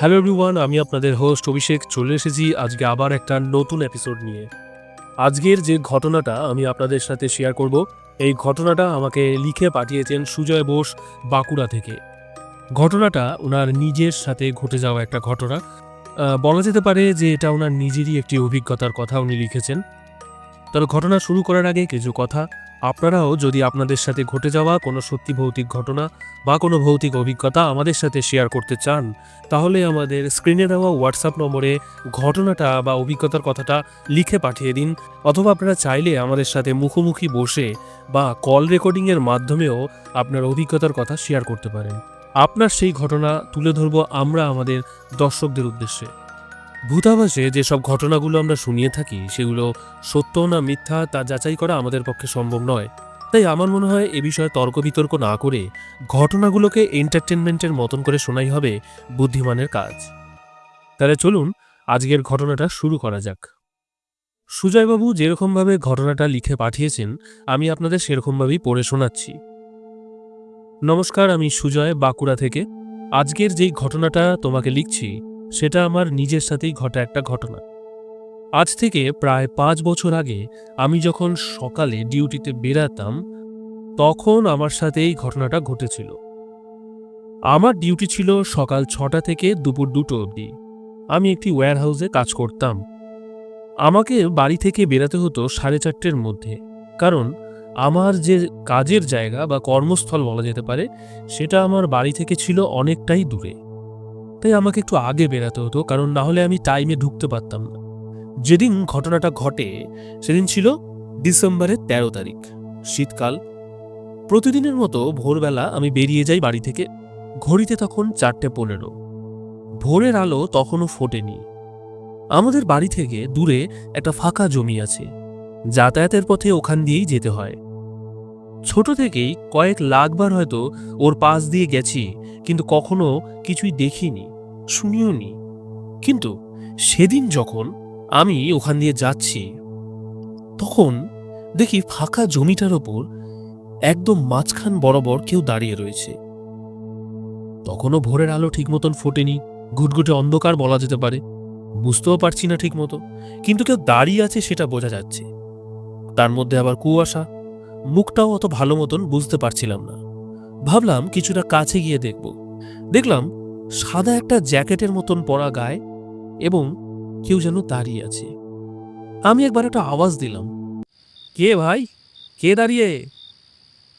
Hello everyone, আমি আপনাদের host অভিষেক। চলে এসেছি আজকে আবার একটা নতুন এপিসোড নিয়ে। আজকের যে ঘটনাটা আমি আপনাদের সাথে শেয়ার করব, এই ঘটনাটা আমাকে লিখে পাঠিয়েছেন সুজয় বোস বাঁকুড়া থেকে। ঘটনাটা ওনার নিজের সাথে ঘটে যাওয়া একটা ঘটনা। বলা যেতে পারে যে এটা ওনার নিজেরই একটি অভিজ্ঞতার কথা উনি লিখেছেন। তবে ঘটনা শুরু করার আগে কিছু কথা আপনারাও যদি আপনাদের সাথে ঘটে যাওয়া কোনো সত্যি ভৌতিক ঘটনা বা কোনো ভৌতিক অভিজ্ঞতা আমাদের সাথে শেয়ার করতে চান, তাহলে আমাদের স্ক্রিনে দেওয়া হোয়াটসঅ্যাপ নম্বরে ঘটনাটা বা অভিজ্ঞতার কথাটা লিখে পাঠিয়ে দিন, অথবা আপনারা চাইলে আমাদের সাথে মুখোমুখি বসে বা কল রেকর্ডিংয়ের মাধ্যমেও আপনার অভিজ্ঞতার কথা শেয়ার করতে পারেন। আপনার সেই ঘটনা তুলে ধরব আমরা আমাদের দর্শকদের উদ্দেশ্যে। ভূতাভাসে যেসব ঘটনাগুলো আমরা শুনিয়ে থাকি, সেগুলো সত্য না মিথ্যা তা যাচাই করা আমাদের পক্ষে সম্ভব নয়। তাই আমার মনে হয় এ বিষয়ে তর্ক বিতর্ক না করে ঘটনাগুলোকে এন্টারটেনমেন্টের মতন করে শোনাই হবে বুদ্ধিমানের কাজ। তাহলে চলুন আজকের ঘটনাটা শুরু করা যাক। সুজয়বাবু যেরকমভাবে ঘটনাটা লিখে পাঠিয়েছেন, আমি আপনাদের সেরকমভাবেই পড়ে শোনাচ্ছি। নমস্কার, আমি সুজয়, বাঁকুড়া থেকে। আজকের যেই ঘটনাটা তোমাকে লিখছি সেটা আমার নিজের সাথেই ঘটা একটা ঘটনা। আজ থেকে প্রায় পাঁচ বছর আগে আমি যখন সকালে ডিউটিতে বেরাতাম, তখন আমার সাথে এই ঘটনাটা ঘটেছিল। আমার ডিউটি ছিল সকাল ছটা থেকে দুপুর দুটো অবধি। আমি একটি ওয়্যার হাউসে কাজ করতাম। আমাকে বাড়ি থেকে বেরাতে হতো সাড়ে চারটের মধ্যে, কারণ আমার যে কাজের জায়গা বা কর্মস্থল বলা যেতে পারে, সেটা আমার বাড়ি থেকে ছিল অনেকটাই দূরে। তাই আমাকে একটু আগে বেরাতে হতো, কারণ না হলে আমি টাইমে ঢুকতে পারতাম না। যেদিন ঘটনাটা ঘটে, সেদিন ছিল ডিসেম্বরের তেরো তারিখ, শীতকাল। প্রতিদিনের মতো ভোরবেলা আমি বেরিয়ে যাই বাড়ি থেকে, ঘড়িতে তখন চারটে পনেরো। ভোরের আলো তখনও ফোটেনি। আমাদের বাড়ি থেকে দূরে একটা ফাঁকা জমি আছে, যাতায়াতের পথে ওখান দিয়েই যেতে হয়। ছোট থেকেই কয়েক লাখবার হয়তো ওর পাশ দিয়ে গেছি, কিন্তু কখনো কিছুই দেখিনি, শুনিও নি। কিন্তু সেদিন যখন আমি ওখান দিয়ে যাচ্ছি, তখন দেখি ফাঁকা জমিটার ওপর একদম মাঝখান বরাবর কেউ দাঁড়িয়ে রয়েছে। তখনও ভোরের আলো ঠিক মতন ফোটেনি, ঘুটঘুটে অন্ধকার বলা যেতে পারে। বুঝতেও পারছি না ঠিক মতো কিন্তু কেউ দাঁড়িয়ে আছে সেটা বোঝা যাচ্ছে। তার মধ্যে আবার কুয়াশা মুখটাও অত ভালো মতন বুঝতে পারছিলাম না। ভাবলাম কিছুটা কাছে গিয়ে দেখব। দেখলাম সাদা একটা জ্যাকেটের মতন পরা গায়ে এবং কেউ যেন দাঁড়িয়ে আছে। আমি একবার একটা আওয়াজ দিলাম। কে ভাই? কে দাঁড়িয়ে?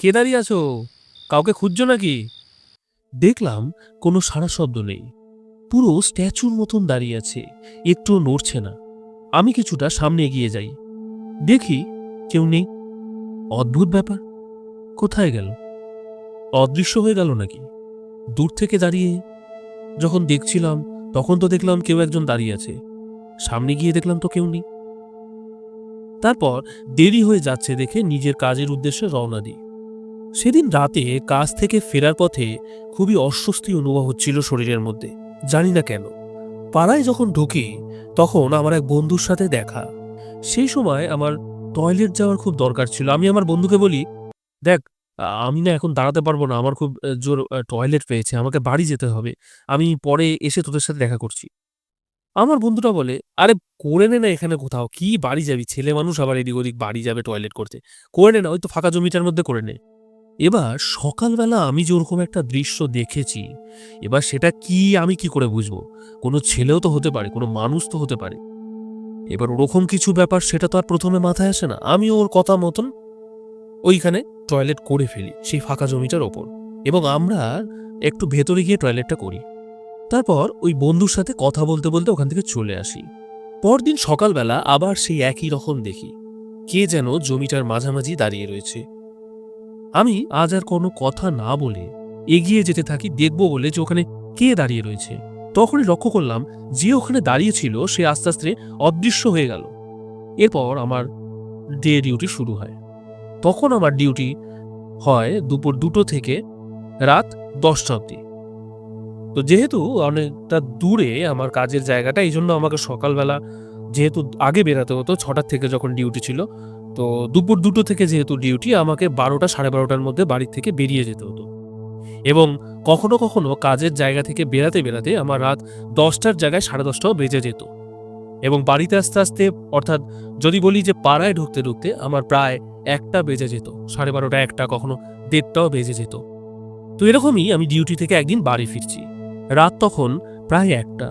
কে দাঁড়িয়ে আছো? কাউকে খুঁজছো নাকি? দেখলাম কোনো সারা শব্দ নেই। পুরো স্ট্যাচুর মতন দাঁড়িয়ে আছে, একটুও নড়ছে না। আমি কিছুটা সামনে এগিয়ে যাই। দেখি কেউ নেই। অদ্ভুত ব্যাপার। কোথায় গেল? অদৃশ্য হয়ে গেল নাকি? দূর থেকে দাঁড়িয়ে যখন দেখছিলাম, তখন তো দেখলাম কেউ একজন দাঁড়িয়ে আছে। সামনে গিয়ে দেখলাম তো কেউ নেই। তারপর দেরি হয়ে যাচ্ছে দেখে নিজের কাজের উদ্দেশ্যে রওনা দিই। সেদিন রাতে কাজ থেকে ফেরার পথে খুবই অস্বস্তি অনুভব হচ্ছিল শরীরের মধ্যে। জানি না কেন। পাড়ায় যখন ঢুকি, তখন আমার এক বন্ধুর সাথে দেখা। সেই সময় আমার টয়লেট যাওয়ার খুব দরকার ছিল। আমি আমার বন্ধুকে বলি, দেখ আমি না এখন দাঁড়াতে পারব না। আমার খুব জোর টয়লেট পেয়েছে। আমাকে বাড়ি যেতে হবে। আমি পরে এসে তোদের সাথে দেখা করছি। আমার বন্ধুটা বলে, আরে, করে নে না এখানে কোথাও। কি বাড়ি যাবি? ছেলে মানুষ আবার এদিক ওদিক বাড়ি যাবে টয়লেট করতে। করে নে না, ওই তো ফাঁকা জমিটার মধ্যে করে নে। এবার সকালবেলা আমি যে ওরকম একটা দৃশ্য দেখেছি, এবার সেটা কি, আমি কি করে বুঝব? কোনো ছেলেও তো হতে পারে, কোনো মানুষ তো হতে পারে। এবার ওরকম কিছু ব্যাপার সেটা তো আর প্রথমে মাথায় আসে না। আমি ওর কথা মতন ওইখানে টয়লেট করে ফেলি, সেই ফাঁকা জমিটার ওপর। এবং আমরা একটু ভেতরে গিয়ে টয়লেটটা করি। তারপর ওই বন্ধুর সাথে কথা বলতে বলতে ওখান থেকে চলে আসি। পরদিন সকালবেলা আবার সেই একই রকম দেখি। কে যেন জমিটার মাঝামাঝি দাঁড়িয়ে রয়েছে। আমি আজ আর কোনো কথা না বলে এগিয়ে যেতে থাকি, দেখব বলে যে ওখানে কে দাঁড়িয়ে রয়েছে। তখনই লক্ষ্য করলাম যে ওখানে দাঁড়িয়ে ছিল সে আস্তে আস্তে অদৃশ্য হয়ে গেল। এরপর আমার ডে ডিউটি শুরু হয়। তখন আমার ডিউটি হয় দুপুর দুটো থেকে রাত দশটা অবধি। তো যেহেতু অনেকটা দূরে আমার কাজের জায়গাটা, এই জন্য আমাকে সকালবেলা যেহেতু আগে বেরাতে হতো, ছটার থেকে যখন ডিউটি ছিল, তো দুপুর দুটো থেকে যেহেতু ডিউটি, আমাকে বারোটা সাড়ে বারোটার মধ্যে বাড়ি থেকে বেরিয়ে যেতে হতো। এবং কখনো কখনো কাজের জায়গা থেকে বেরাতে বেরাতে আমার রাত দশটার জায়গায় সাড়ে দশটাও বেজে যেত। এবং বাড়িতে আস্তে আস্তে, অর্থাৎ যদি বলি যে পাড়ায় ঢুকতে ঢুকতে আমার প্রায় একটা বেজে যেত, সাড়ে বারোটা একটা, কখনো দেড়টাও বেজে যেত। তো এরকমই আমি ডিউটি থেকে একদিন বাড়ি ফিরছি। রাত তখন প্রায় একটা।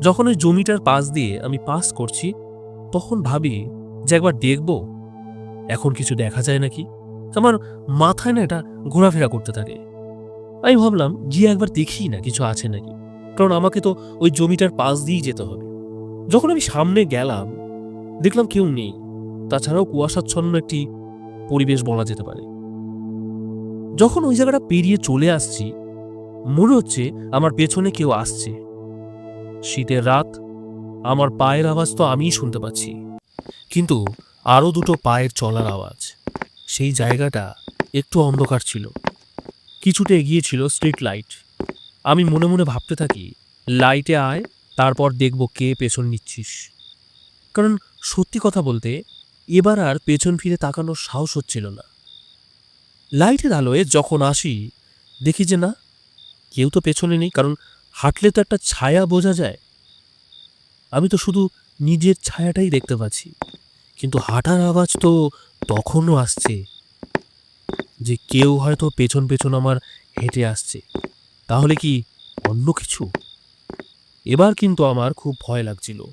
যখন ওই জমিটার পাশ দিয়ে আমি পাস করছি, তখন ভাবি যে একবার দেখব, এখন কিছু দেখা যায় নাকি? আমার মাথায় না এটা ঘোরাফেরা করতে থাকে। আমি ভাবলাম গিয়ে একবার দেখি না কিছু আছে নাকি। কারণ আমাকে তো ওই জমিটার পাশ দিয়েই যেতে হবে। যখন আমি সামনে গেলাম, দেখলাম কেউ নেই। তাছাড়াও কুয়াশাচ্ছন্ন একটি পরিবেশ বলা যেতে পারে। যখন ওই জায়গাটা পেরিয়ে চলে আসছি, মনে হচ্ছে আমার পেছনে কেউ আসছে। শীতের রাত, আমার পায়ের আওয়াজ তো আমিই শুনতে পাচ্ছি। কিন্তু আরও দুটো পায়ের চলার আওয়াজ। সেই জায়গাটা একটু অন্ধকার ছিল। কিছুটা এগিয়ে ছিল স্ট্রিট লাইট আমি মনে মনে ভাবতে থাকি লাইটে আয়, তারপর দেখব কে পেছন নিচ্ছিস। কারণ সত্যি কথা বলতে, এবার আর পেছন ফিরে তাকানোর সাহস হচ্ছিল না। লাইটের আলোয় যখন আসি, দেখি যে না, কেউ তো পেছনে নেই, কারণ হাঁটলে তো একটা ছায়া বোঝা যায়। আমি তো শুধু নিজের ছায়াটাই দেখতে পাচ্ছি, কিন্তু হাঁটার আওয়াজ তো তখনও আসছে। যে কেউ হয়তো পেছন পেছন আমার হেঁটে আসছে। তাহলে কি অন্য কিছু? এবার কিন্তু আমার খুব ভয় লাগছিল।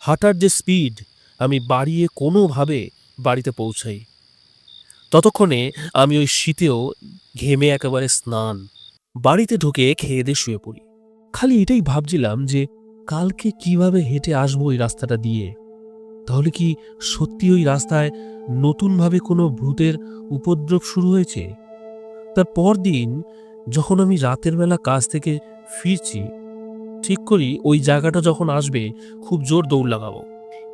হাঁটার যে স্পিড, আমি বাড়িয়ে কোনোভাবে বাড়িতে পৌঁছাই। ততক্ষণে আমি ওই শীতেও ঘেমে একেবারে স্নান, বাড়িতে ঢুকে খেয়ে দিয়ে শুয়ে পড়ি। খালি এটাই ভাবছিলাম যে কালকে কীভাবে হেঁটে আসব ওই রাস্তাটা দিয়ে? তাহলে কি সত্যি ওই রাস্তায় নতুনভাবে কোনো ভূতের উপদ্রব শুরু হয়েছে? তার পরদিন যখন আমি রাতের বেলা কাজ থেকে ফিরছি, ঠিক করি ওই জায়গাটা যখন আসবে খুব জোর দৌড় লাগাবো।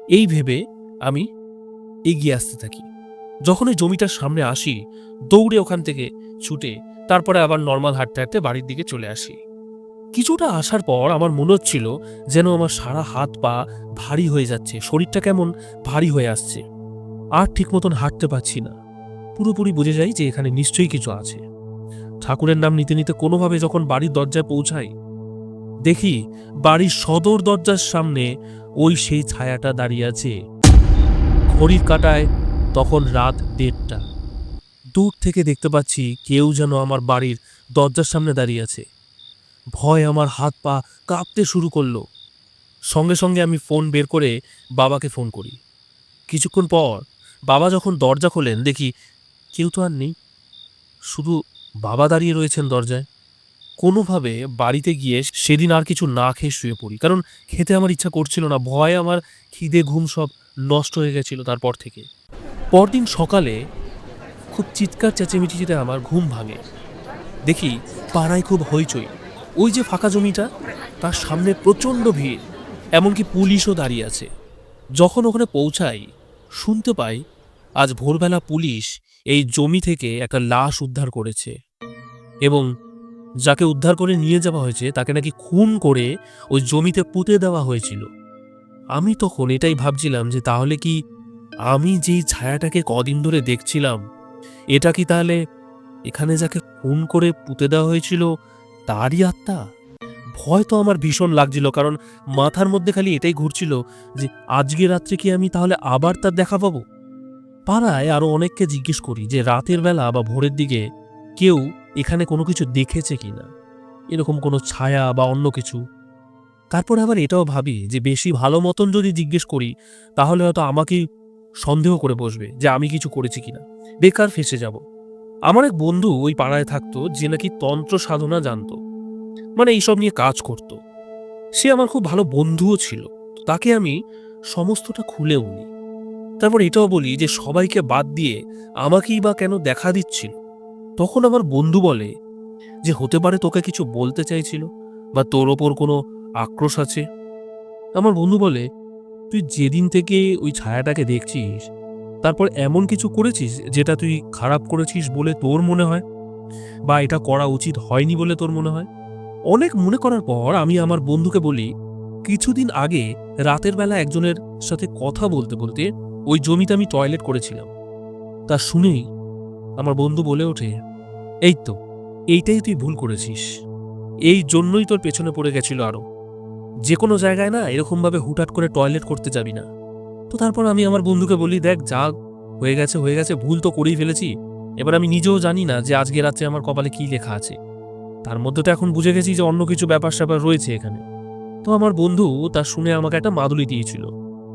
এই ভেবে আমি এগিয়ে আসতে থাকি। যখন ওই জমিটার সামনে আসি, দৌড়ে ওখান থেকে ছুটে তারপরে আবার নর্মাল হাঁটতে হাঁটতে বাড়ির দিকে চলে আসি। কিছুটা আসার পর আমার মনে হচ্ছিল যেন আমার সারা হাত পা ভারী হয়ে যাচ্ছে, শরীরটা কেমন ভারী হয়ে আসছে। আর ঠিক মতন হাঁটতে পারছি না। পুরোপুরি বুঝে যাই যে এখানে নিশ্চয়ই কিছু আছে। ঠাকুরের নাম নিতে নিতে কোনোভাবে যখন বাড়ির দরজায় পৌঁছাই, দেখি বাড়ির সদর দরজার সামনে ওই সেই ছায়াটা দাঁড়িয়ে আছে। ঘড়ির কাটায় তখন রাত দেড়টা। দূর থেকে দেখতে পাচ্ছি কেউ যেন আমার বাড়ির দরজার সামনে দাঁড়িয়ে আছে। ভয় আমার হাত পা কাঁপতে শুরু করল। সঙ্গে সঙ্গে আমি ফোন বের করে বাবাকে ফোন করি। কিছুক্ষণ পর বাবা যখন দরজা খোলেন, দেখি কেউ তো আর নেই। শুধু বাবা দাঁড়িয়ে রয়েছেন দরজায়। কোনোভাবে বাড়িতে গিয়ে সেদিন আর কিছু না খেয়ে শুয়ে পড়ি। কারণ খেতে আমার ইচ্ছা করছিল না, ভয়ে আমার খিদে ঘুম সব নষ্ট হয়ে গেছিল তারপর থেকে। পরদিন সকালে খুব চিৎকার চেঁচেমেচিতে আমার ঘুম ভাঙে। দেখি পাড়ায় খুব হইচই। ওই যে ফাঁকা জমিটা, তার সামনে প্রচণ্ড ভিড়, এমনকি পুলিশও দাঁড়িয়ে আছে। যখন ওখানে পৌঁছাই, শুনতে পাই আজ ভোরবেলা পুলিশ এই জমি থেকে একটা লাশ উদ্ধার করেছে এবং যাকে উদ্ধার করে নিয়ে যাওয়া হয়েছে, তাকে নাকি খুন করে ওই জমিতে পুঁতে দেওয়া হয়েছিল। আমি তখন এটাই ভাবছিলাম যে তাহলে কি আমি যেই ছায়াটাকে কদিন ধরে দেখছিলাম, এটা কি তাহলে এখানে যাকে খুন করে পুঁতে দেওয়া হয়েছিল তারই আত্মা? ভয় তো আমার ভীষণ লাগছিল, কারণ মাথার মধ্যে খালি এটাই ঘুরছিল যে আজকে রাত্রে কি আমি তাহলে আবার তার দেখা পাবো? পাড়ায় আরও অনেককে জিজ্ঞেস করি যে রাতের বেলা বা ভোরের দিকে কেউ এখানে কোনো কিছু দেখেছে কি না এরকম কোনো ছায়া বা অন্য কিছু? তারপর আবার এটাও ভাবি যে বেশি ভালো মতন যদি জিজ্ঞেস করি, তাহলে হয়তো আমাকেই সন্দেহ করে বসবে যে আমি কিছু করেছি কিনা। বেকার ফেসে যাব। আমার এক বন্ধু ওই পাড়ায় থাকতো, যে নাকি তন্ত্র সাধনা জানতো। মানে এইসব নিয়ে কাজ করত। সে আমার খুব ভালো বন্ধুও ছিল। তাকে আমি সমস্তটা খুলে উনি তারপর এটাও বলি যে, সবাইকে বাদ দিয়ে আমাকেই বা কেন দেখা দিচ্ছিল? তখন আমার বন্ধু বলে যে, হতে পারে তোকে কিছু বলতে চাইছিল বা তোর ওপর কোনো আক্রোশ আছে? আমার বন্ধু বলে, তুই যেদিন থেকে ওই ছায়াটাকে দেখছিস তারপর এমন কিছু করেছিস যেটা তুই খারাপ করেছিস বলে তোর মনে হয়? বা এটা করা উচিত হয়নি বলে তোর মনে হয়? অনেক মনে করার পর আমি আমার বন্ধুকে বলি, কিছুদিন আগে রাতের বেলা একজনের সাথে কথা বলতে বলতে ওই জমিতে আমি টয়লেট করেছিলাম। তা শুনেই আমার বন্ধু বলে ওঠে, এই তো, এইটাই তুই ভুল করেছিস। এই জন্যই তোর পেছনে পড়ে গেছিল আরও যে কোনো জায়গায় না এরকমভাবে হুটহাট করে টয়লেট করতে যাবি না। তো তারপর আমি আমার বন্ধুকে বলি, দেখ, যা হয়ে গেছে হয়ে গেছে, ভুল তো করেই ফেলেছি। এবার আমি নিজেও জানি না যে আজকে রাত্রে আমার কপালে কি লেখা আছে। তার মধ্যে তো এখন বুঝে গেছি যে অন্য কিছু ব্যাপার স্যাপার রয়েছে এখানে। তো আমার বন্ধু তা শুনে আমাকে একটা মাদুলি দিয়েছিল,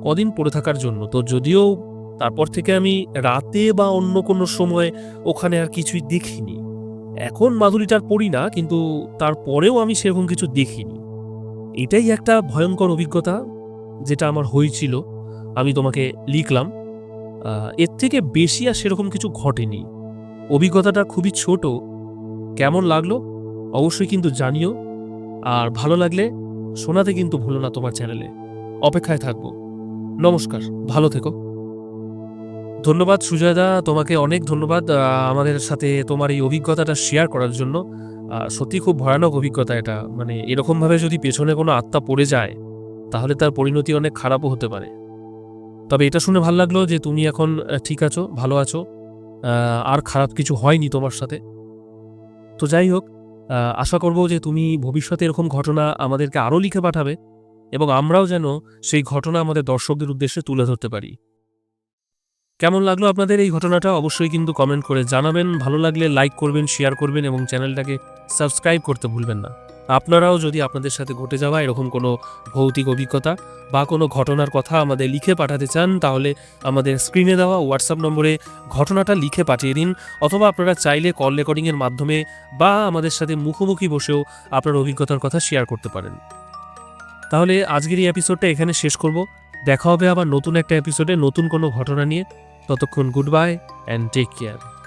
কদিন পড়ে থাকার জন্য। তো যদিও তারপর থেকে আমি রাতে বা অন্য কোনো সময় ওখানে আর কিছুই দেখিনি। এখন মাদুলিটার পড়ি না, কিন্তু তারপরেও আমি সেরকম কিছু দেখিনি। এটাই একটা ভয়ঙ্কর অভিজ্ঞতা যেটা আমার হয়েছিল। আমি তোমাকে লিখলাম এর থেকে বেশি আর সেরকম কিছু ঘটেনি। অভিজ্ঞতাটা খুবই ছোট। কেমন লাগল? অবশ্যই কিন্তু জানিও। আর ভালো লাগলে শোনাতে কিন্তু ভুলো না তোমার চ্যানেলে। অপেক্ষায় থাকব। নমস্কার, ভালো থেকো। ধন্যবাদ সুজয়দা, তোমাকে অনেক ধন্যবাদ আমাদের সাথে তোমার এই অভিজ্ঞতাটা শেয়ার করার জন্য। সত্যি খুব ভয়ানক অভিজ্ঞতা এটা। মানে এরকমভাবে যদি পেছনে কোনো আত্মা পড়ে যায়, তাহলে তার পরিণতি অনেক খারাপও হতে পারে। তবে এটা শুনে ভালো লাগল যে তুমি এখন ঠিক আছো, ভালো আছো আর খারাপ কিছু হয়নি তোমার সাথে। তো যাই হোক আশা করব যে তুমি ভবিষ্যতে এরকম ঘটনা আমাদেরকে আরও লিখে পাঠাবে এবং আমরাও যেন সেই ঘটনা আমাদের দর্শকদের উদ্দেশ্যে তুলে ধরতে পারি। কেমন লাগল আপনাদের এই ঘটনাটা? অবশ্যই কিন্তু কমেন্ট করে জানাবেন। ভালো লাগলে লাইক করবেন শেয়ার করবেন এবং চ্যানেলটাকে সাবস্ক্রাইব করতে ভুলবেন না। আপনারাও যদি আপনাদের সাথে ঘটে যাওয়া এরকম কোনো ভৌতিক অভিজ্ঞতা বা কোনো ঘটনার কথা আমাদের লিখে পাঠাতে চান, তাহলে আমাদের স্ক্রিনে দেওয়া হোয়াটসঅ্যাপ নম্বরে ঘটনাটা লিখে পাঠিয়ে দিন, অথবা আপনারা চাইলে কল রেকর্ডিংয়ের মাধ্যমে বা আমাদের সাথে মুখোমুখি বসেও আপনার অভিজ্ঞতার কথা শেয়ার করতে পারেন। তাহলে আজকের এই এপিসোডটা এখানে শেষ করব। দেখা হবে আবার নতুন একটা এপিসোডে নতুন কোনো ঘটনা নিয়ে। ততক্ষণ good bye and take care